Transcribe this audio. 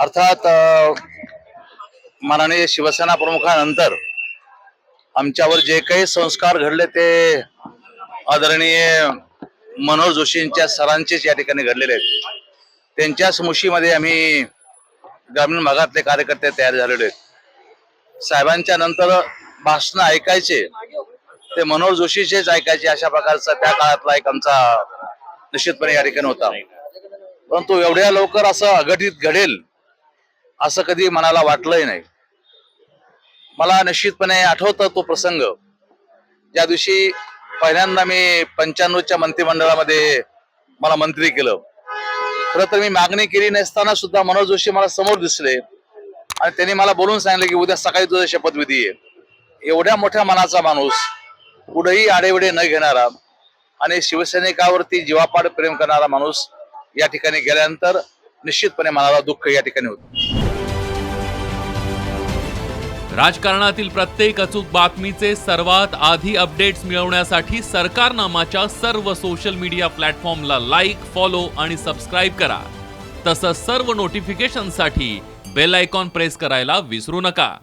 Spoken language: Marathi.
अर्थात माननीय शिवसेना प्रमुखानंतर आमच्यावर जे काही संस्कार घडले ते आदरणीय मनोहर जोशींच्या सरांचेच या ठिकाणी घडलेले आहेत. त्यांच्या स्मुशीमध्ये आम्ही ग्रामीण भागातले कार्यकर्ते तयार झालेले आहेत. साहेबांच्या नंतर भाषण ऐकायचे ते मनोहर जोशीचेच ऐकायचे अशा प्रकारचा त्या काळातला एक आमचा निश्चितपणे या ठिकाणी होता. परंतु एवढ्या लवकर असं अघटित घडेल असं कधी मनाला वाटलंही नाही. मला निश्चितपणे आठवतं तो प्रसंग. ज्या दिवशी पहिल्यांदा मी पंच्याण्णवच्या मंत्रिमंडळामध्ये मला मंत्री केलं. खरं तर मी मागणी केली नसताना सुद्धा मनोज जोशी मला समोर दिसले. आणि त्यांनी मला बोलून सांगितलं की उद्या सकाळी तुझा शपथविधी आहे. एवढ्या मोठ्या मनाचा माणूस कुठेही आडेवडे न घेणारा आणि शिवसैनिकावरती जीवापाड प्रेम करणारा माणूस या ठिकाणी गेल्यानंतर निश्चितपणे मनाला दुःख या ठिकाणी होत. राजकारणातील प्रत्येक अचूक बातमीचे सर्वात आधी अपडेट्स मिळवण्यासाठी सरकारनामाच्या सर्व सोशल मीडिया प्लॅटफॉर्मला लाईक फॉलो आणि सबस्क्राईब करा. तसंच सर्व नोटिफिकेशनसाठी बेल आयकॉन प्रेस करायला विसरू नका.